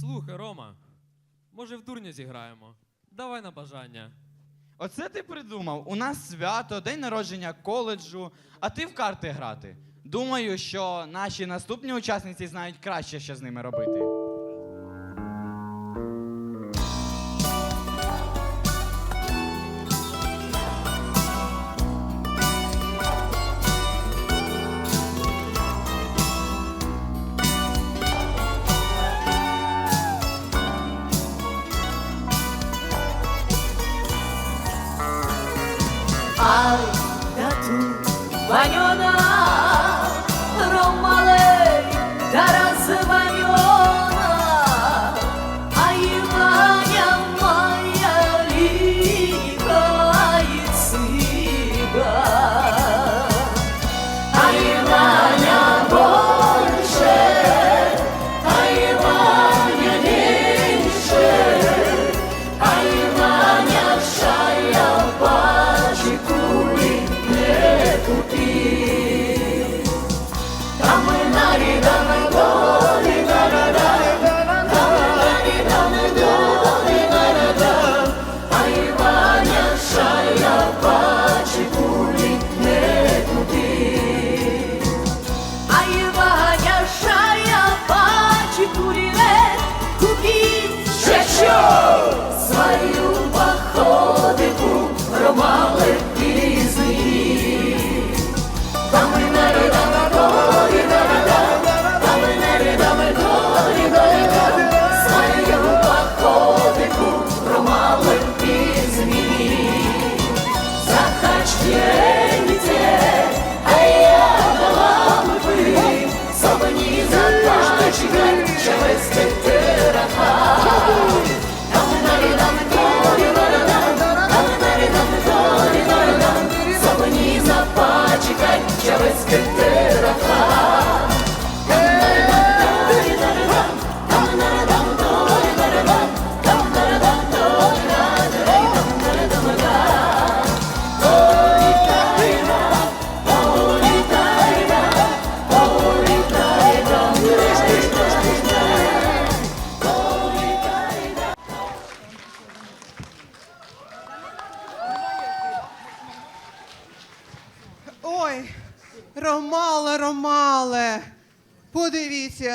Слухай, Рома, може в дурня зіграємо? Давай на бажання. Оце ти придумав. У нас свято, день народження коледжу, а ти в карти грати. Думаю, що наші наступні учасниці знають краще, що з ними робити.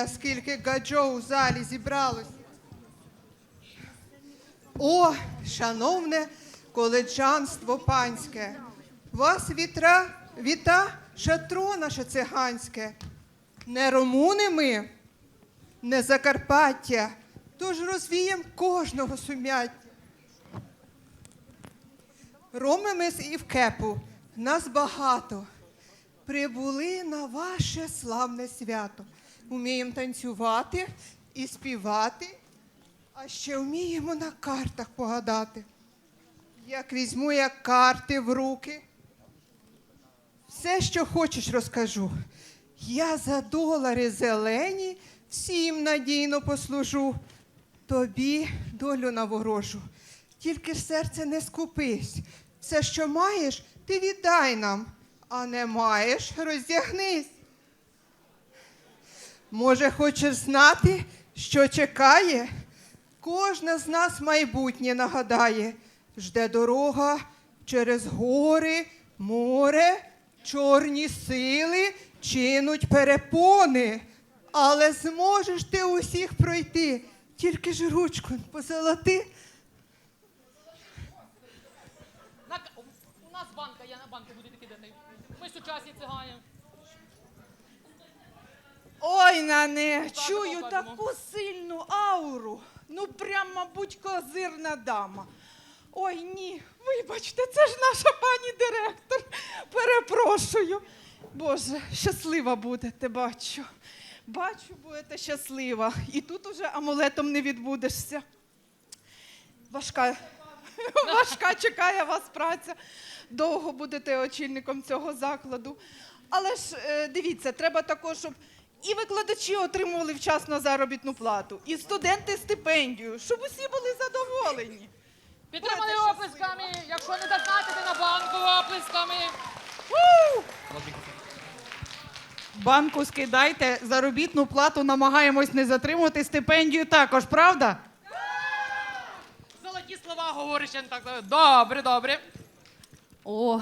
Скільки гаджо у залі зібралось. О, шановне коледжанство панське, вас вітра, віта шатро наше циганське. Не румуни ми, не Закарпаття, тож розвієм кожного сум'яття. Роми ми з Івкепу, нас багато. Прибули на ваше славне свято. Уміємо танцювати і співати, а ще вміємо на картах погадати. Як візьму я карти в руки, все, що хочеш, розкажу. Я за долари зелені всім надійно послужу. Тобі долю наворожу. Тільки серце не скупись. Все, що маєш, ти віддай нам, а не маєш, роздягнись. Може, хочеш знати, що чекає? Кожна з нас майбутнє нагадає. Жде дорога через гори, море, чорні сили чинуть перепони. Але зможеш ти усіх пройти, тільки ж ручку позолоти. У нас банка, я на банки буду кидати. Ми сучасні цигани. Ой, нане, Так, чую таку сильну ауру. Ну, прям, мабуть, козирна дама. Ой, ні, вибачте, це ж наша пані директор. Перепрошую. Боже, щаслива будете, бачу. Бачу, будете щаслива. І тут уже амулетом не відбудешся. Важка, важка чекає вас праця. Довго будете очільником цього закладу. Але ж е, дивіться, треба також, щоб і викладачі отримували вчасно заробітну плату, і студенти стипендію, щоб усі були задоволені. Підтримали Будете оплесками. Якщо не дозначите на банку оплесками. У! банку скидайте, заробітну плату намагаємось не затримувати, стипендію також, правда? Золоті слова говориш, я не так. Добре, добре. О,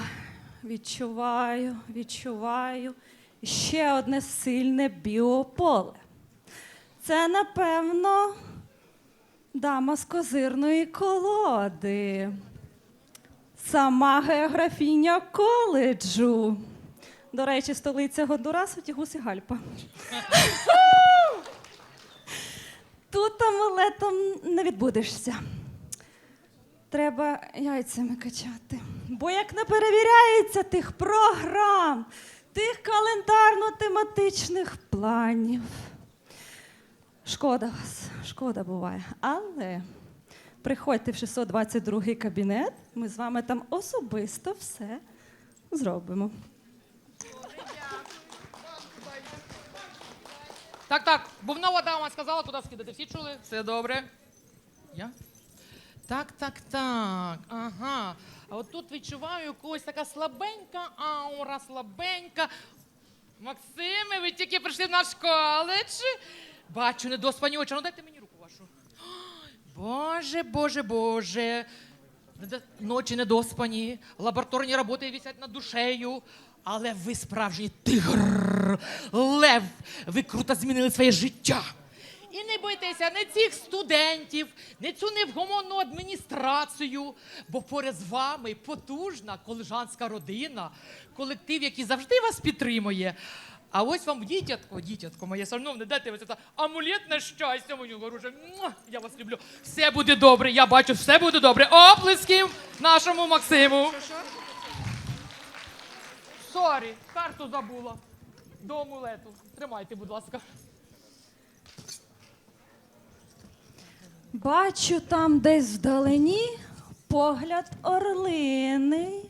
відчуваю, відчуваю ще одне сильне біополе. Це, напевно, дама з козирної колоди. Сама географіня коледжу. До речі, столиця Гондурасу Тігусігальпа. Тут амулетом не відбудешся. Треба яйцями качати. Бо як не перевіряється тих програм, тих календарно-тематичних планів. Шкода вас, шкода буває. Але приходьте в 622 кабінет, ми з вами там особисто все зробимо. Так, так, бувнова дама сказала, куди скидати. Всі чули? Все добре. Я? Так, так, так. Ага. А от тут відчуваю якогось така слабенька аура, слабенька. Максиме, ви тільки прийшли в наш коледж. Бачу, недоспані очі. Ну дайте мені руку вашу. Боже, боже, боже. Ночі недоспані, лабораторні роботи висять над душею. Але ви справжній тигр, лев. Ви круто змінили своє життя. І не бойтеся не цих студентів, не цю невгомонну адміністрацію, бо поряд з вами потужна колежанська родина, колектив, який завжди вас підтримує. А ось вам дітятко, дітятко моє шановне, дайте ви це амулет на щастя, мою. Муа! Я вас люблю. Все буде добре. Я бачу, все буде добре. Оплесків нашому Максиму. Сорі, карту забула. До амулету. Тримайте, будь ласка. Бачу там десь вдалині погляд орлини,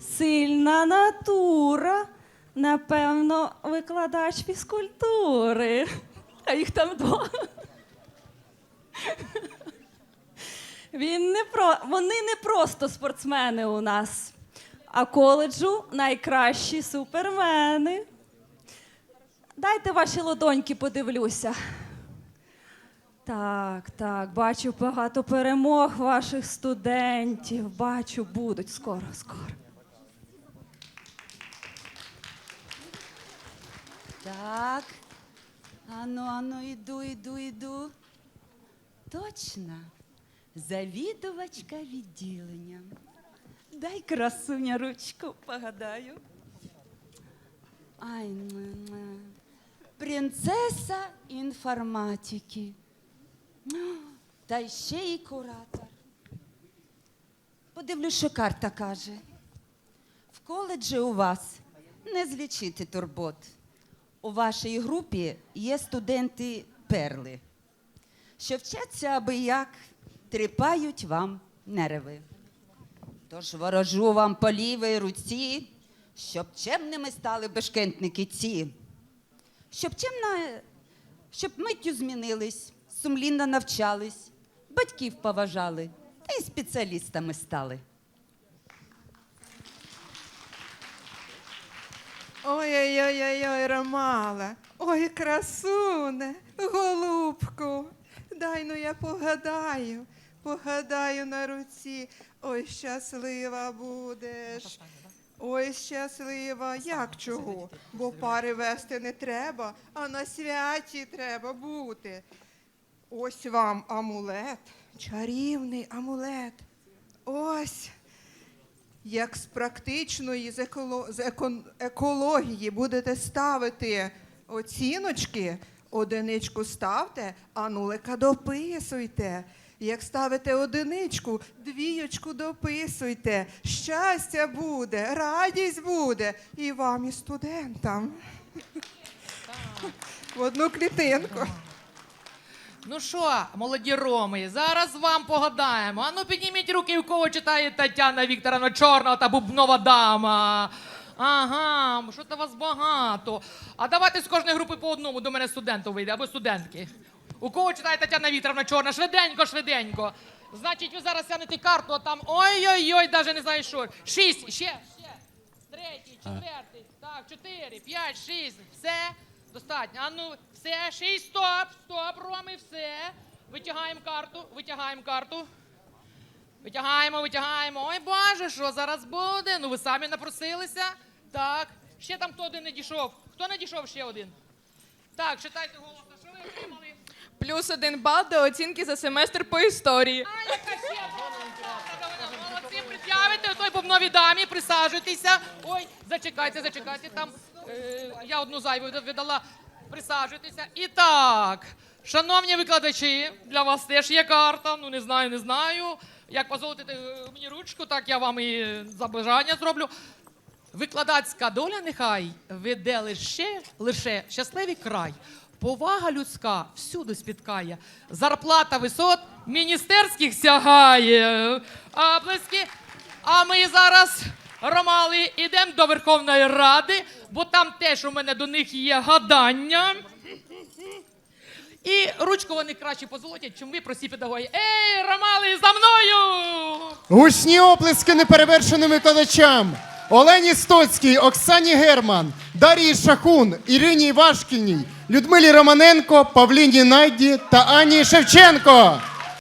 сильна натура, напевно, викладач фізкультури. А їх там двоє. Він не про... Вони не просто спортсмени у нас, а коледжу найкращі супермени. Дайте ваші лодоньки подивлюся. Так, так, бачу багато перемог ваших студентів. Бачу, будуть скоро, скоро. Так. Ану, ану, іду, іду, іду. Точно. Завідувачка відділення. Дай красуня ручку погадаю. Ай, принцеса інформатики. Та ще й куратор. Подивлюсь, що карта каже. В коледжі у вас не злічити турбот. У вашій групі є студенти перли, що вчаться аби як тріпають вам нерви. Тож ворожу вам по лівій руці, щоб чемними стали бешкентники ці, щоб чемна, щоб миттю змінились, сумлінно навчались, батьків поважали та й спеціалістами стали. Ой-ой-ой, Ромала, ой, красуне, голубку, дай ну я погадаю, погадаю на руці. Ой, щаслива будеш. Ой, щаслива, як чого? Бо пари вести не треба, а на святі треба бути. Ось вам амулет, чарівний амулет. Ось. Як з практичної, з, еколо, з екон, екології будете ставити оціночки, одиничку ставте, а нулика дописуйте. Як ставите одиничку, двієчку дописуйте. Щастя буде, радість буде і вам, і студентам. В одну клітинку. Ну що, молоді роми, зараз вам погадаємо. Ану підніміть руки, у кого читає Тетяна Вікторовна Чорна та бубнова дама. Ага, що то вас багато. А давайте з кожної групи по одному до мене студенту вийде або студентки. У кого читає Тетяна Вікторовна Чорна? Швиденько, швиденько. Значить, ви зараз тянете карту, а там ой-ой-ой, навіть не знаю що. Шість, ще, ще. третій, четвертий. Так, чотири, п'ять, шість. Все. Достатньо. А ну, все, шість, стоп, стоп, Роми, все. Витягаємо карту, витягаємо карту. Витягаємо, витягаємо. Ой, Боже, що зараз буде? Ну ви самі напросилися. Так. Ще там хто один не дійшов. Хто не дійшов ще один? Так, читайте голосно, що ви отримали? Плюс один бал до оцінки за семестр по історії. А, яка ще? Молодці, пред'явите той бубновій дамі, присаджуйтеся. Ой, зачекайте, зачекайте, там е, я одну зайву видала. Присаджуйтеся. І так, шановні викладачі, для вас теж є карта. Ну не знаю, не знаю. Як позолотити е, мені ручку, так я вам і за бажання зроблю. Викладацька доля нехай веде лише, лише щасливий край. Повага людська всюди спіткає. Зарплата висот міністерських сягає. Аплески. А ми зараз, Ромали, йдемо до Верховної Ради, бо там теж у мене до них є гадання. І ручку вони краще позолотять, чим ви прості педагоги. Ей, Ромали, за мною! Гучні оплески неперевершеним викладачам. Олені Стоцькій, Оксані Герман, Дар'ї Шахун, Ірині Вашкіній, Людмилі Романенко, Павліні Найді та Ані Шевченко.